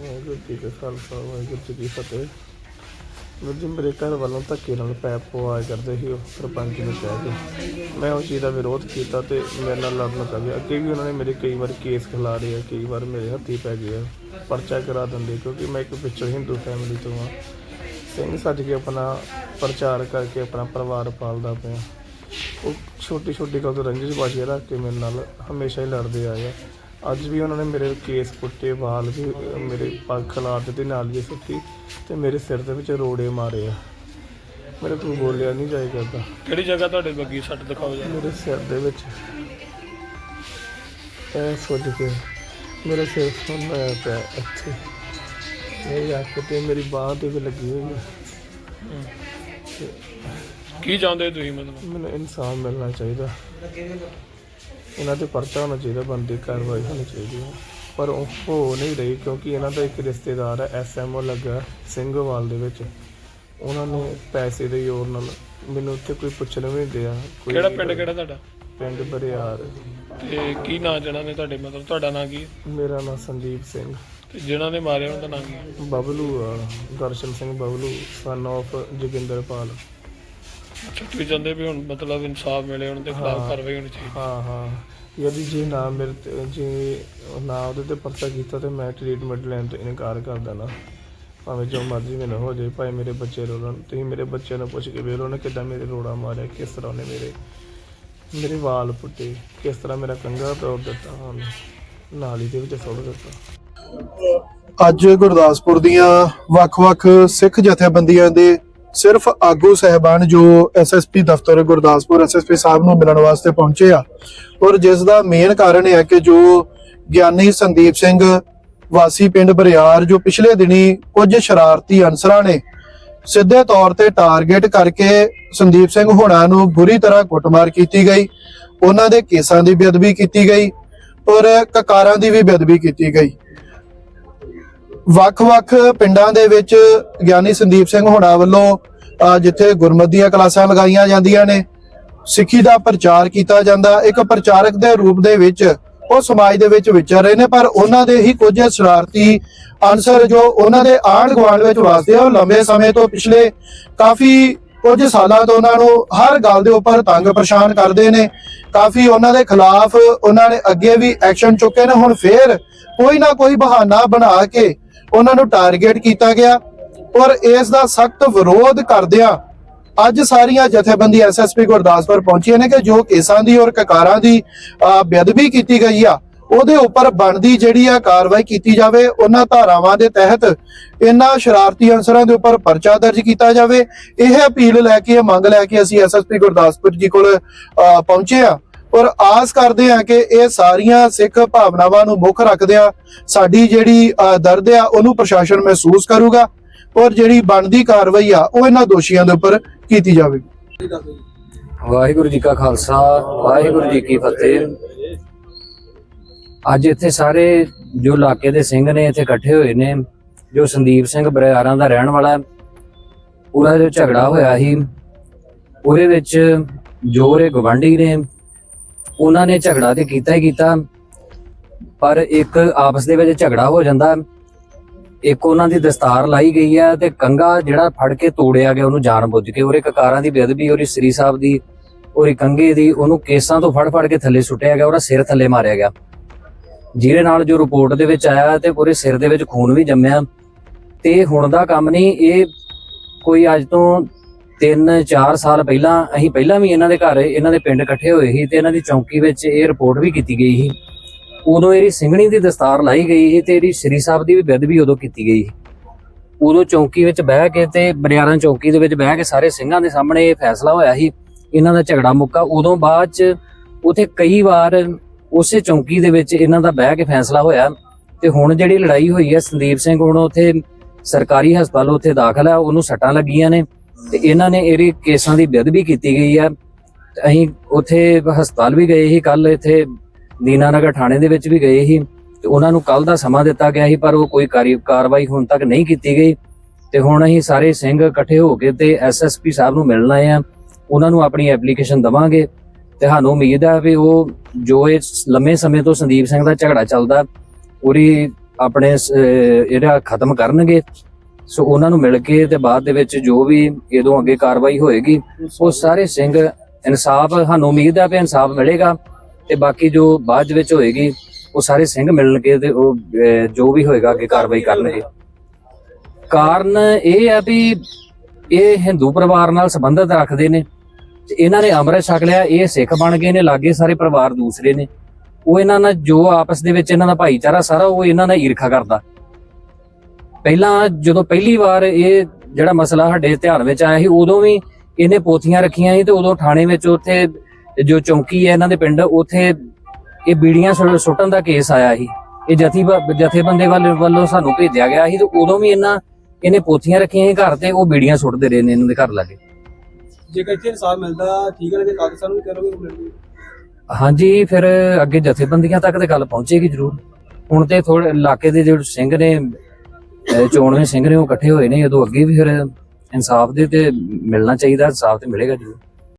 ਵਾਹਿਗੁਰੂ ਜੀ ਕਾ ਖਾਲਸਾ, ਵਾਹਿਗੁਰੂ ਜੀ ਕੀ ਫਤਿਹ। ਵੀਰ ਜੀ, ਮੇਰੇ ਘਰ ਵੱਲੋਂ ਧੱਕੇ ਨਾਲ ਪੈਪ ਪਵਾਇਆ ਕਰਦੇ ਸੀ ਉਹ ਸਰਪੰਚ ਨੂੰ ਕਹਿ ਕੇ। ਮੈਂ ਉਸ ਚੀਜ਼ ਦਾ ਵਿਰੋਧ ਕੀਤਾ ਤੇ ਮੇਰੇ ਨਾਲ ਲੜਨ ਲੱਗ ਗਿਆ। ਅੱਗੇ ਵੀ ਉਹਨਾਂ ਨੇ ਮੇਰੇ ਕਈ ਵਾਰ ਕੇਸ ਖਿਲਾ ਰਹੇ ਆ, ਕਈ ਵਾਰ ਮੇਰੇ ਹੱਥੀ ਪੈ ਗਏ ਆ, ਪਰਚਾ ਕਰਾ ਦਿੰਦੇ ਕਿਉਂਕਿ ਮੈਂ ਇੱਕ ਪਿੱਛੋਂ ਹਿੰਦੂ ਫੈਮਿਲੀ ਤੋਂ ਆ। ਸਿੰਘ ਸੱਜ ਕੇ ਆਪਣਾ ਪ੍ਰਚਾਰ ਕਰਕੇ ਆਪਣਾ ਪਰਿਵਾਰ ਪਾਲਦਾ ਪਿਆ। ਉਹ ਛੋਟੀ ਛੋਟੀ ਗੱਲ ਤੋਂ ਰੰਜਿਸ਼ ਬਾਜੀ ਰੱਖ ਕੇ ਮੇਰੇ ਨਾਲ ਹਮੇਸ਼ਾ ਹੀ ਲੜਦੇ ਆਏ ਆ। ਅੱਜ ਵੀ ਉਹਨਾਂ ਨੇ ਮੇਰੇ ਕੇਸ ਪੁੱਟੇ ਵਾਲ ਵੀ ਮੇਰੇ ਪੱਗ ਖਿਲਾ ਦਿੱਤੇ ਨਾਲ ਜੀ ਸੁੱਟੀ ਤੇ ਮੇਰੇ ਸਿਰ ਦੇ ਵਿੱਚ ਰੋੜੇ ਮਾਰੇ ਆ। ਮੇਰੇ ਕੋਲ ਬੋਲਿਆ ਨਹੀਂ ਜਾਏ ਕਰਦਾ। ਕਿਹੜੀ ਜਗ੍ਹਾ ਤੁਹਾਡੇ ਬੱਗੀ ਸੱਟ ਦਿਖਾਓ ਜੀ? ਮੇਰੇ ਸਿਰ ਦੇ ਵਿੱਚ। ਇਹ ਸੋਚ ਕੇ ਮੇਰੇ ਸਿਰ ਸੁੰਨ ਪਿਆ ਇੱਥੇ। ਇਹ ਅੱਖ ਤੇ ਮੇਰੀ ਬਾਹ ਤੇ ਵੀ ਲੱਗੀ ਹੋਈ ਹੈ। ਕੀ ਚਾਹੁੰਦੇ ਤੁਸੀਂ ਮਤਲਬ ਮੈਨੂੰ ਇਨਸਾਫ ਮਿਲਣਾ ਚਾਹੀਦਾ। ਇਹਨਾਂ ਤੇ ਪਰਚਾ ਹੋਣਾ ਚਾਹੀਦਾ ਬੰਦੀ ਕਾਰਵਾਈ ਹੋਣੀ ਚਾਹੀਦੀ ਹੈ। ਪਰ ਉਹ ਹੋ ਨਹੀਂ ਰਹੀ ਕਿਉਂਕਿ ਇਹਨਾਂ ਦਾ ਇੱਕ ਰਿਸ਼ਤੇਦਾਰ ਹੈ ਐਸਐਮਓ ਲੱਗਾ ਸਿੰਘੋਵਾਲ ਦੇ ਵਿੱਚ। ਉਹਨਾਂ ਨੇ ਪੈਸੇ ਦੇ ਜ਼ੋਰ ਨਾਲ ਮੈਨੂੰ ਉੱਥੇ ਕੋਈ ਪੁੱਛਣ ਵੀ ਨਹੀਂ ਦਿਆ। ਕੋਈ ਕਿਹੜਾ ਪਿੰਡ ਕਿਹੜਾ ਤੁਹਾਡਾ? ਪਿੰਡ ਬਰਿਆਰ। ਤੇ ਕੀ ਨਾਂ ਜਿਹਨਾਂ ਨੇ ਤੁਹਾਡੇ ਮਤਲਬ ਤੁਹਾਡਾ ਨਾਂ ਕੀ ਹੈ? ਮੇਰਾ ਨਾਮ ਸੰਦੀਪ ਸਿੰਘ। ਤੇ ਜਿਹਨਾਂ ਨੇ ਮਾਰਿਆ ਉਹਨਾਂ ਦਾ ਨਾਂ ਕੀ ਹੈ? ਬਬਲੂ ਆ ਦਰਸ਼ਨ ਸਿੰਘ ਬਬਲੂ ਸਨ of ਜੋਗਿੰਦਰਪਾਲ। ਤੁਸੀਂ ਚਾਹੁੰਦੇ ਵੀ ਹੁਣ ਮਤਲਬ ਇਨਸਾਫ ਮਿਲੇ ਉਹਨਾਂ ਦੇ ਖਿਲਾਫ। ਕਾਰਵਾਈ ਹੋਣੀ ਚਾਹੀਦੀ। ਹਾਂ ਹਾਂ। ਯਦि ਜੇ ਨਾ ਮੇਰੇ ਤੇ ਜੇ ਨਾ ਉਹਦੇ ਤੇ ਪਰਚਾ ਕੀਤਾ ਤੇ ਮੈਂ ਟ੍ਰੀਟਮੈਂਟ ਲੈਣ ਤੋਂ ਇਨਕਾਰ ਕਰ ਦੇਣਾ। ਭਾਵੇਂ ਜੋ ਮਰਜ਼ੀ ਮੈਨੂੰ ਹੋ ਜਾਏ ਭਾਵੇਂ ਮੇਰੇ ਬੱਚੇ ਰੋਣ। ਤੁਸੀਂ ਮੇਰੇ ਬੱਚਿਆਂ ਨੂੰ ਪੁੱਛ ਕੇ ਵੇਖ ਲਓ ਉਹਨੇ ਕਿੱਦਾਂ ਮੇਰੇ ਰੋੜਾ ਮਾਰਿਆ ਕਿਸ ਤਰ੍ਹਾਂ ਉਹਨੇ ਮੇਰੇ ਮੇਰੇ ਵਾਲ ਪੁੱਟੇ ਕਿਸ ਤਰ੍ਹਾਂ ਮੇਰਾ ਕੰਗਾ ਤੋੜ ਦਿੱਤਾ ਉਹਨੇ ਨਾਲੀ ਦੇ ਵਿੱਚ ਸੁੱਟ ਦਿੱਤਾ। ਅੱਜ ਗੁਰਦਾਸਪੁਰ ਦੀਆਂ ਵੱਖ-ਵੱਖ ਸਿੱਖ ਜਥੇਬੰਦੀਆਂ ਦੇ ਸਿਰਫ ਆਗੂ ਸਹਿਬਾਨ ਜੋ ਐਸਐਸਪੀ ਦਫ਼ਤਰ ਗੁਰਦਾਸਪੁਰ ਐਸਐਸਪੀ ਸਾਹਿਬ ਨੂੰ ਮਿਲਣ ਵਾਸਤੇ ਪਹੁੰਚੇ ਆ ਔਰ ਜਿਸ ਦਾ ਮੇਨ ਕਾਰਨ ਇਹ ਹੈ ਕਿ ਜੋ ਗਿਆਨੀ ਸੰਦੀਪ ਸਿੰਘ ਵਾਸੀ ਪਿੰਡ ਬਰਿਆਰ, ਜੋ ਪਿਛਲੇ ਦਿਨੀ ਕੁਝ ਸ਼ਰਾਰਤੀ ਅਨਸਰਾਂ ਨੇ ਸਿੱਧੇ ਤੌਰ ਤੇ ਟਾਰਗੇਟ ਕਰਕੇ ਸੰਦੀਪ ਸਿੰਘ ਹੋਣਾ ਨੂੰ ਬੁਰੀ ਤਰ੍ਹਾਂ ਕੁੱਟਮਾਰ ਕੀਤੀ ਗਈ। ਉਹਨਾਂ ਦੇ ਕੇਸਾਂ ਦੀ ਬੇਅਦਬੀ ਕੀਤੀ ਗਈ ਔਰ ਕਕਾਰਾਂ ਦੀ ਵੀ ਬੇਅਦਬੀ ਕੀਤੀ ਗਈ। ਵੱਖ-ਵੱਖ ਪਿੰਡਾਂ ਦੇ ਵਿੱਚ ਗਿਆਨੀ ਸੰਦੀਪ ਸਿੰਘ ਹੋਣਾ ਵੱਲੋਂ ਜਿੱਥੇ ਗੁਰਮਤਿ ਦੀਆਂ ਕਲਾਸਾਂ ਲਗਾਈਆਂ ਜਾਂਦੀਆਂ ਨੇ, ਸਿੱਖੀ ਦਾ ਪ੍ਰਚਾਰ ਕੀਤਾ ਜਾਂਦਾ। ਇੱਕ ਪ੍ਰਚਾਰਕ ਦੇ ਰੂਪ ਦੇ ਵਿੱਚ ਉਹ ਸਮਾਜ ਦੇ ਵਿੱਚ ਵਿਚਰ ਰਹੇ ਨੇ, ਪਰ ਉਹਨਾਂ ਦੇ ਹੀ ਕੁਝ ਸ਼ਰਾਰਤੀ ਅਨਸਰ ਜੋ ਉਹਨਾਂ ਦੇ ਆਂਢ ਗੁਆਂਢ ਵਿੱਚ ਵਸਦੇ ਆ, ਉਹ ਲੰਬੇ ਸਮੇਂ ਤੋਂ ਪਿਛਲੇ ਕਾਫੀ ਕੁਝ ਸਾਲਾਂ ਤੋਂ ਉਹਨਾਂ ਨੂੰ ਹਰ ਗੱਲ ਦੇ ਉੱਪਰ ਤੰਗ ਪਰੇਸ਼ਾਨ ਕਰਦੇ ਨੇ। ਕਾਫੀ ਉਹਨਾਂ ਦੇ ਖਿਲਾਫ ਉਹਨਾਂ ਨੇ ਅੱਗੇ ਵੀ ਐਕਸ਼ਨ ਚੁੱਕੇ ਨੇ। ਹੁਣ ਫੇਰ ਕੋਈ ਨਾ ਕੋਈ ਬਹਾਨਾ ਬਣਾ ਕੇ ਉਹਨਾਂ ਨੂੰ ਟਾਰਗੇਟ ਕੀਤਾ ਗਿਆ। ਔਰ ਇਸ ਦਾ ਸਖਤ ਵਿਰੋਧ ਕਰਦਿਆਂ ਅੱਜ ਸਾਰੀਆਂ ਜਥੇਬੰਦੀ ਐਸਐਸਪੀ ਗੁਰਦਾਸਪੁਰ ਪਹੁੰਚੀਆਂ ਨੇ ਕਿ ਜੋ ਕੇਸਾਂ ਦੀ ਔਰ ਕਕਾਰਾਂ ਦੀ ਬੇਅਦਬੀ ਕੀਤੀ ਗਈ ਆ, ਉਹਦੇ ਉੱਪਰ ਬਣਦੀ ਜਿਹੜੀ ਆ ਕਾਰਵਾਈ ਕੀਤੀ ਜਾਵੇ, ਉਹਨਾਂ ਧਾਰਾਵਾਂ ਦੇ ਤਹਿਤ ਇਹਨਾਂ ਸ਼ਰਾਰਤੀ ਅਨਸਰਾਂ ਦੇ ਉੱਪਰ ਪਰਚਾ ਦਰਜ ਕੀਤਾ ਜਾਵੇ। ਇਹ ਅਪੀਲ ਲੈ ਕੇ, ਇਹ ਮੰਗ ਲੈ ਕੇ ਅਸੀਂ ਐਸਐਸਪੀ ਗੁਰਦਾਸਪੁਰ ਜੀ ਕੋਲ ਪਹੁੰਚੇ ਆ। ਔਰ ਆਸ ਕਰਦੇ ਆ ਕਿ ਇਹ ਸਾਰੀਆਂ ਸਿੱਖ ਭਾਵਨਾਵਾਂ ਨੂੰ ਮੁੱਖ ਰੱਖਦਿਆਂ ਸਾਡੀ ਜਿਹੜੀ ਦਰਦ ਆ, ਉਹਨੂੰ ਪ੍ਰਸ਼ਾਸਨ ਮਹਿਸੂਸ ਕਰੂਗਾ ਔਰ ਜਿਹੜੀ ਬਣਦੀ ਕਾਰਵਾਈ ਆ, ਉਹ ਇਹਨਾਂ ਦੋਸ਼ੀਆਂ ਦੇ ਉੱਪਰ ਕੀਤੀ ਜਾਵੇਗੀ। ਵਾਹਿਗੁਰੂ ਜੀ ਕਾ ਖਾਲਸਾ, ਵਾਹਿਗੁਰੂ ਜੀ ਕੀ ਫਤਿਹ। ਅੱਜ ਇੱਥੇ ਸਾਰੇ ਜੋ ਇਲਾਕੇ ਦੇ ਸਿੰਘ ਨੇ ਇੱਥੇ ਇਕੱਠੇ ਹੋਏ ਨੇ, ਜੋ ਸੰਦੀਪ ਸਿੰਘ ਬਰਿਆਰਾਂ ਦਾ ਰਹਿਣ ਵਾਲਾ ਹੈ ਪੂਰਾ ਜੋ ਝਗੜਾ ਹੋਇਆ ਸੀ, ਉਹਦੇ ਵਿੱਚ ਜੋ ਇਹ ਗਵਾਂਢੀ ਨੇ ਉਹਨਾਂ ਨੇ ਝਗੜਾ ਤੇ ਕੀਤਾ ਹੀ ਕੀਤਾ, ਪਰ ਇੱਕ ਆਪਸ ਦੇ ਵਿੱਚ ਝਗੜਾ ਹੋ ਜਾਂਦਾ। ਇੱਕ ਉਹਨਾਂ ਦੀ ਦਸਤਾਰ ਲਾਈ ਗਈ ਹੈ ਤੇ ਕੰਗਾ ਜਿਹੜਾ ਫੜ ਕੇ ਤੋੜਿਆ ਗਿਆ, ਉਹਨੂੰ ਜਾਣ ਬੁੱਝ ਕੇ ਉਹਦੇ ਕਕਾਰਾਂ ਦੀ ਬੇਅਦਬੀ ਉਹਦੀ ਸ੍ਰੀ ਸਾਹਿਬ ਦੀ ਉਹਦੀ ਕੰਗੇ ਦੀ, ਉਹਨੂੰ ਕੇਸਾਂ ਤੋਂ ਫੜ ਫੜ ਕੇ ਥੱਲੇ ਸੁੱਟਿਆ ਗਿਆ, ਉਹਦਾ ਸਿਰ ਥੱਲੇ ਮਾਰਿਆ ਗਿਆ। ਜਿਹਦੇ ਨਾਲ ਜੋ ਰਿਪੋਰਟ ਦੇ ਵਿੱਚ ਆਇਆ ਤੇ ਪੂਰੇ ਸਿਰ ਦੇ ਵਿੱਚ ਖੂਨ ਵੀ ਜੰਮਿਆ। ਤੇ ਹੁਣ ਦਾ ਕੰਮ ਨਹੀਂ, ਇਹ ਕੋਈ ਅੱਜ ਤੋਂ 3-4 ਸਾਲ ਪਹਿਲਾਂ, ਅਸੀਂ ਪਹਿਲਾਂ ਵੀ ਇਹਨਾਂ ਦੇ ਘਰ, ਇਹਨਾਂ ਦੇ ਪਿੰਡ ਇਕੱਠੇ ਹੋਏ ਸੀ ਤੇ ਇਹਨਾਂ ਦੀ ਚੌਂਕੀ ਵਿੱਚ ਇਹ ਰਿਪੋਰਟ ਵੀ ਕੀਤੀ ਗਈ ਸੀ। ਉਦੋਂ ਇਹਦੀ ਸਿੰਘਣੀ ਦੀ ਦਸਤਾਰ ਲਾਈ ਗਈ ਸੀ ਤੇ ਇਹਦੀ ਸ੍ਰੀ ਸਾਹਿਬ ਦੀ ਵੀ ਬਿੱਦ ਵੀ ਉਦੋਂ ਕੀਤੀ ਗਈ ਸੀ। ਉਦੋਂ ਚੌਂਕੀ ਵਿੱਚ ਬਹਿ ਕੇ ਤੇ ਬਰਿਆਰਾਂ ਚੌਂਕੀ ਦੇ ਵਿੱਚ ਬਹਿ ਕੇ ਸਾਰੇ ਸਿੰਘਾਂ ਦੇ ਸਾਹਮਣੇ ਇਹ ਫੈਸਲਾ ਹੋਇਆ ਸੀ, ਇਹਨਾਂ ਦਾ ਝਗੜਾ ਮੁੱਕਾ। ਉਦੋਂ ਬਾਅਦ ਚ ਉਥੇ ਕਈ ਵਾਰ ਉਸੇ ਚੌਂਕੀ ਦੇ ਵਿੱਚ ਇਹਨਾਂ ਦਾ ਬਹਿ ਕੇ ਫੈਸਲਾ ਹੋਇਆ ਤੇ ਹੁਣ ਜਿਹੜੀ ਲੜਾਈ ਹੋਈ ਹੈ, ਸੰਦੀਪ ਸਿੰਘ ਹੁਣ ਉਥੇ ਸਰਕਾਰੀ ਹਸਪਤਾਲ ਉਥੇ ਦਾਖਲ ਹੈ, ਉਹਨੂੰ ਸੱਟਾਂ ਲੱਗੀਆਂ ਨੇ। ਤੇ ਇਹਨਾਂ ਨੇ ਇਹਦੇ ਕੇਸਾਂ ਦੀ ਬੇਅਦਬੀ ਕੀਤੀ ਗਈ ਹੈ ਅਸੀਂ ਉਥੇ ਹਸਪਤਾਲ ਵੀ ਗਏ ਸੀ ਕੱਲ ਇੱਥੇ ਦੀਨਾਨਗਰ ਥਾਣੇ ਦੇ ਵਿੱਚ ਵੀ ਗਏ ਸੀ। ਤੇ ਉਹਨਾਂ ਨੂੰ ਕੱਲ ਦਾ ਸਮਾਂ ਦਿੱਤਾ ਗਿਆ ਸੀ, ਪਰ ਉਹ ਕੋਈ ਕਾਰੀ- ਕਾਰਵਾਈ ਹੁਣ ਤੱਕ ਨਹੀਂ ਕੀਤੀ ਗਈ। ਤੇ ਹੁਣ ਅਸੀਂ ਸਾਰੇ ਸਿੰਘ ਇਕੱਠੇ ਹੋ ਕੇ ਤੇ ਐਸਐਸਪੀ ਸਾਹਿਬ ਨੂੰ ਮਿਲਣ ਆਏ ਆ। ਉਹਨਾਂ ਨੂੰ ਆਪਣੀ ਐਪਲੀਕੇਸ਼ਨ ਦਵਾਂਗੇ। ਤੇ ਸਾਨੂੰ ਉਮੀਦ ਆ ਵੀ ਉਹ ਜੋ ਇਹ ਲੰਮੇ ਸਮੇਂ ਤੋਂ ਸੰਦੀਪ ਸਿੰਘ ਦਾ ਝਗੜਾ ਚੱਲਦਾ ਉਹਦੀ ਆਪਣੇ ਸ- ਇਹਦਾ ਖਤਮ ਕਰਨਗੇ। ਸੋ ਉਹਨਾਂ ਨੂੰ ਮਿਲ ਕੇ ਤੇ ਬਾਅਦ ਦੇ ਵਿੱਚ ਜੋ ਵੀ ਇਹਦੋਂ ਅੱਗੇ ਕਾਰਵਾਈ ਹੋਏਗੀ, ਉਹ ਸਾਰੇ ਸਿੰਘ ਇਨਸਾਫ, ਸਾਨੂੰ ਉਮੀਦ ਹੈ ਕਿ ਇਨਸਾਫ ਮਿਲੇਗਾ ਤੇ ਬਾਕੀ ਜੋ ਬਾਅਦ ਵਿੱਚ ਹੋਏਗੀ, ਉਹ ਸਾਰੇ ਸਿੰਘ ਮਿਲਣ ਕੇ ਤੇ ਉਹ ਜੋ ਵੀ ਹੋਏਗਾ ਅੱਗੇ ਕਾਰਵਾਈ ਕਰਨਗੇ। ਕਾਰਨ ਇਹ ਹੈ ਵੀ ਇਹ ਹਿੰਦੂ ਪਰਿਵਾਰ ਨਾਲ ਸੰਬੰਧਤ ਰੱਖਦੇ ਨੇ ਤੇ ਇਹਨਾਂ ਨੇ ਅੰਮ੍ਰਿਤ ਛਕ ਲਿਆ, ਇਹ ਸਿੱਖ ਬਣ ਗਏ ਨੇ, ਲਾਗੇ ਸਾਰੇ ਪਰਿਵਾਰ ਦੂਸਰੇ ਨੇ। ਉਹ ਇਹਨਾਂ ਨਾਲ ਜੋ ਆਪਸ ਦੇ ਵਿੱਚ ਇਹਨਾਂ ਦਾ ਭਾਈਚਾਰਾ ਸਾਰਾ ਉਹ ਇਹਨਾਂ ਨਾਲ ਈਰਖਾ ਕਰਦਾ। ਪਹਿਲਾਂ ਜਦੋਂ ਪਹਿਲੀ ਵਾਰ ਇਹ ਜਿਹੜਾ ਮਸਲਾ ਸਾਡੇ ਧਿਆਨ ਵਿੱਚ ਆਇਆ ਸੀ ਉਦੋਂ ਵੀ ਇਹਨੇ ਪੋਥੀਆਂ ਰੱਖੀਆਂ ਸੀ ਤੇ ਉਦੋਂ ਥਾਣੇ ਵਿੱਚ ਉੱਥੇ ਜੋ ਚੌਂਕੀ ਹੈ ਇਹਨਾਂ ਦੇ ਪਿੰਡ ਉੱਥੇ ਇਹ ਬੀੜੀਆਂ ਸੁੱਟਣ ਦਾ ਕੇਸ ਆਇਆ ਸੀ। ਇਹ ਜਥੀ ਜਥੇਬੰਦੇ ਵੱਲ ਵੱਲੋਂ ਸਾਨੂੰ ਭੇਜਿਆ ਗਿਆ ਸੀ ਤੇ ਉਦੋਂ ਵੀ ਇਹਨਾਂ ਇਹਨੇ ਪੋਥੀਆਂ ਰੱਖੀਆਂ ਸੀ ਘਰ ਤੇ ਉਹ ਬੀੜੀਆਂ ਸੁੱਟਦੇ ਰਹੇ ਨੇ ਇਹਨਾਂ ਦੇ ਘਰ ਲਾਗੇ। ਜੇਕਰ ਇੱਥੇ ਇਨਸਾਫ ਮਿਲਦਾ ਠੀਕ ਹੈ ਨਾ ਜੇ ਪਾਕਿਸਤਾਨ ਨੂੰ ਕਰੋਗੇ ਮਿਲਦੀ ਹਾਂਜੀ ਫਿਰ ਅੱਗੇ ਜਥੇਬੰਦੀਆਂ ਤੱਕ ਤੇ ਗੱਲ ਪਹੁੰਚੇਗੀ ਜ਼ਰੂਰ। ਹੁਣ ਤੇ ਥੋੜੇ ਇਲਾਕੇ ਦੇ ਜਿਹੜੇ ਸਿੰਘ ਨੇ ਚੋਣਵੇਂ ਸਿੰਘ ਨੇ ਉਹ ਇਕੱਠੇ ਹੋਏ ਨੇ, ਉਦੋਂ ਅੱਗੇ ਵੀ ਫਿਰ ਇਨਸਾਫ ਦੇ ਤੇ ਮਿਲਣਾ ਚਾਹੀਦਾ, ਇਨਸਾਫ ਤੇ ਮਿਲੇਗਾ ਜ਼ਰੂਰ।